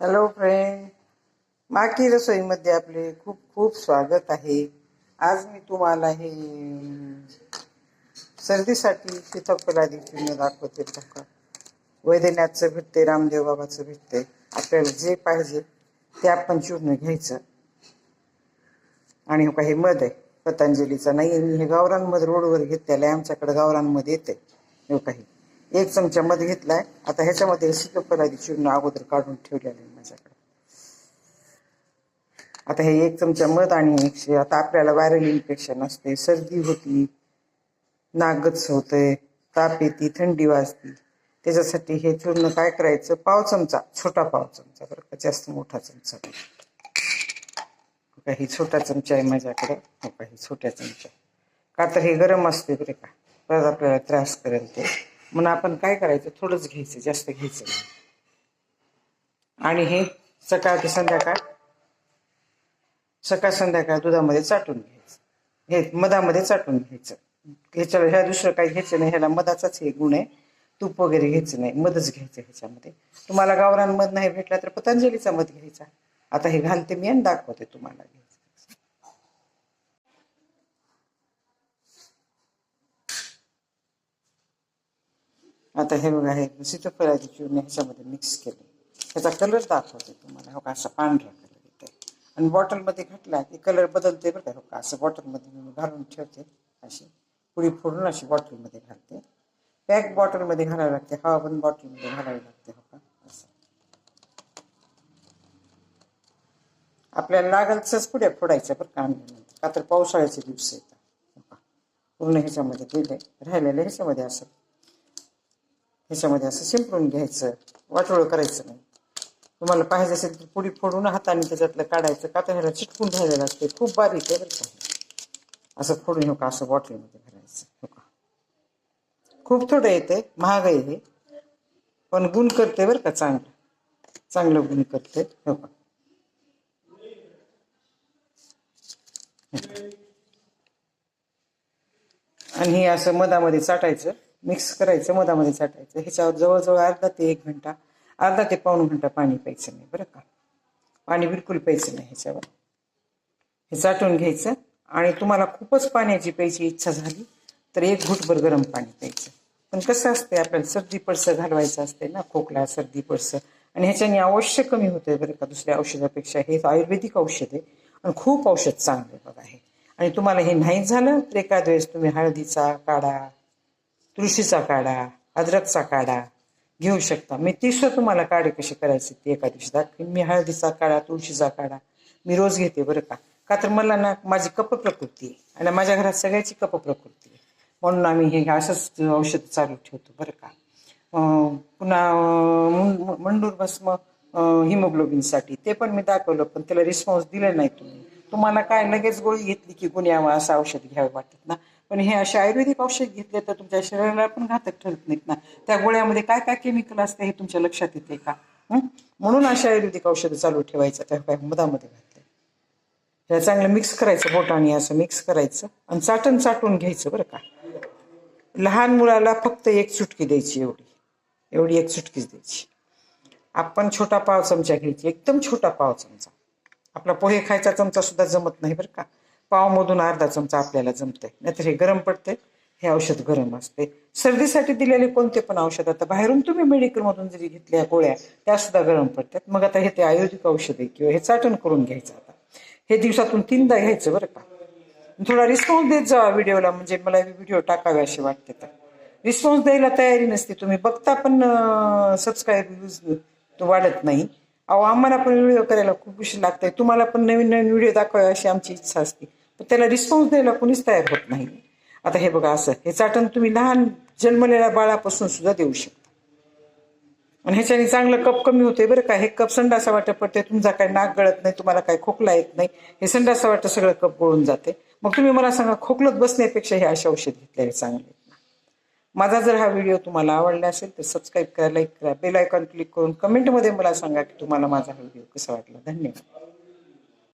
Hello friend माकी रसोईमध्ये आपले खूप खूप स्वागत आहे. आज मी तुम्हाला हे सर्दीसाठी सीताफलादी चूर्ण दाखवते बघा. वैद्यनाथचं भेटते रामदेव बाबाचं भेटते आपल्याला जे पाहिजे ते आपण चूर्ण घ्यायचं. आणि हो काही मध आहे. पतंजलीचा नाही मी हे गावरांमध्ये रोडवर घेतलेलं आहे. आमच्याकडे गावरांमध्ये येते हे हो काही एक चमचा मध घेतलाय. आता ह्याच्यामध्ये सीतोफलादी चूर्ण अगोदर काढून ठेवलेलं आहे माझ्याकडे. आता हे एक चमचा मध आणि एकशे आता आपल्याला व्हायरल इन्फेक्शन असते. सर्दी होती नागच होतंय ताप येते थंडी वाजते. त्याच्यासाठी हे चूर्ण काय करायचं? पाव चमचा छोटा पाव चमचा बरं का जास्त मोठा चमचा काही छोटा चमचा आहे माझ्याकडे. हो छोट्या चमचा. का तर हे गरम असते बरं का. परत आपल्याला त्रास करेल ते. म्हणून आपण काय करायचं? थोडंच घ्यायचं जास्त घ्यायचं नाही. आणि हे सकाळ ते संध्याकाळ सकाळ संध्याकाळ दुधामध्ये चाटून घ्यायचं. हे मधामध्ये चाटून घ्यायचं. ह्याच्याला ह्या दुसरं काही घ्यायचं नाही. ह्याला मधाचाच हे गुण आहे. तूप वगैरे घ्यायचं नाही. मधच घ्यायचं ह्याच्यामध्ये. तुम्हाला गावरान मध नाही भेटला तर पतंजलीचा मध घ्यायचा. आता हे घालते मी आणि दाखवते तुम्हाला घ्यायचं आता हे बघा हे सीताफळाची चूर्ण ह्याच्यामध्ये मिक्स केले. ह्याचा कलर दाखवते तुम्हाला. हो का असा पांढरा कलर येते आणि बॉटलमध्ये घातला की कलर बदलते बरं का. हो का असं बॉटलमध्ये मी घालून ठेवते. अशी पुडी फोडून अशी बॉटलमध्ये घालते. पॅक बॉटलमध्ये घालावी लागते. हवा पण बॉटलमध्ये घालावी लागते. हो का असं. आपल्याला लागल तसंच पुढे फोडायचं बरं का आणल्यानंतर. का तर पावसाळ्याचे दिवस येतात. हो का पूर्ण ह्याच्यामध्ये गेले राहिलेलं ह्याच्यामध्ये असं. ह्याच्यामध्ये असं शिंपडून घ्यायचं वाटोळं करायचं नाही. तुम्हाला पाहिजे असेल तर पुडी फोडून हाताने त्याच्यातलं काढायचं का तर ह्याला चिटकून राहिलेलं असते खूप बारीक आहे बरं का. असं फोडून हो का असं बॉटलमध्ये भरायचं हो का? खूप थोडं येते महाग आहे हे. पण गुण करते बरं का चांगलं. चांगलं गुण करते हो का? आणि हे असं मधामध्ये चाटायचं. मिक्स करायचं मधामध्ये साठायचं ह्याच्यावर जवळजवळ अर्धा ते एक घंटा अर्धा ते पाऊण घंटा पाणी प्यायचं नाही बरं का? पाणी बिलकुल प्यायचं नाही ह्याच्यावर. हे चाटून घ्यायचं आणि तुम्हाला खूपच पाण्याची प्यायची इच्छा झाली तर एक घुटभर गरम पाणी प्यायचं. पण कसं असते आपल्याला सर्दी पडसं घालवायचं असते ना खोकला सर्दी पडसं. आणि ह्याच्याने अवश्य कमी होतंय बरं का दुसऱ्या औषधापेक्षा. हे आयुर्वेदिक औषध आहे आणि खूप औषध चांगलं आहे बघा आहे आणि तुम्हाला हे नाही झालं तर एखाद वेळेस तुम्ही हळदीचा काढा तुळशीचा काढा अद्रकचा काढा घेऊ शकता. मी तिसरं तुम्हाला काढे कसे करायचे ते एका दिवशी दाखवीन. मी हळदीचा काढा तुळशीचा काढा मी रोज घेते बरं का. का तर मला ना माझी कप प्रकृती आहे आणि माझ्या घरात सगळ्याची कप प्रकृती आहे. म्हणून आम्ही हे असंच औषध चालू ठेवतो बरं का. पुन्हा मंडूर भस्म हिमोग्लोबिनसाठी ते पण मी दाखवलं पण त्याला रिस्पॉन्स दिला नाही तुम्ही. तुम्हाला काय लगेच गोळी घेतली की गुण असं औषध घ्यावं वाटत ना? पण हे असे आयुर्वेदिक औषध घेतले तर तुमच्या शरीराला पण घातक ठरत नाहीत ना. त्या गोळ्यामध्ये काय काय केमिकल असते हे तुमच्या लक्षात येते का? म्हणून असे आयुर्वेदिक औषधं चालू ठेवायचं त्या काय मधामध्ये घातले हे चांगलं मिक्स करायचं बोटाने असं मिक्स करायचं आणि चाटण चाटून घ्यायचं बरं का. लहान मुलाला फक्त एक चुटकी द्यायची एवढी. एवढी एक चुटकीच द्यायची. आपण छोटा पाव चमचा घ्यायची एकदम छोटा पाव चमचा. आपला पोहे खायचा चमचा सुद्धा जमत नाही बरं का. पावमधून अर्धा चमचा आपल्याला जमतंय. नाहीतर हे गरम पडते हे औषध गरम असते सर्दीसाठी दिलेले कोणते पण औषध आता बाहेरून तुम्ही मेडिकलमधून जरी घेतल्या गोळ्या त्या सुद्धा गरम पडतात. मग आता हे ते आयुर्वेदिक औषध आहे किंवा हे चाटण करून घ्यायचं आता. हे दिवसातून तीनदा घ्यायचं बरं का. थोडा रिस्पॉन्स देत जावा व्हिडिओला म्हणजे मला व्हिडिओ टाकावे असे वाटते तर. रिस्पॉन्स द्यायला तयारी नसते तुम्ही. बघता पण सबस्क्राईब तो वाढत नाही. अहो आम्हाला पण व्हिडिओ करायला खूप उशीर लागतंय. तुम्हाला पण नवीन नवीन व्हिडिओ दाखवावे अशी आमची इच्छा असते. त्याला रिस्पॉन्स द्यायला कोणीच तयार होत नाही. आता हे बघा असं हे चाटण तुम्ही लहान जन्मलेल्या बाळापासून सुद्धा देऊ शकता. आणि ह्याच्याने चांगलं कप कमी होते बरं का. हे कप संडासा वाटत पडते तुमचा काय नाक गळत नाही तुम्हाला काय खोकला येत नाही. हे संडासा वाटत सगळं कप गळून जाते. मग तुम्ही मला सांगा खोकलत बसण्यापेक्षा हे असे औषध घेतलेले चांगले आहेत माझा जर हा व्हिडिओ तुम्हाला आवडला असेल तर सबस्क्राईब करा लाईक करा बेल आयकॉन क्लिक करून कमेंटमध्ये मला सांगा की तुम्हाला माझा हा व्हिडिओ कसा वाटला. धन्यवाद.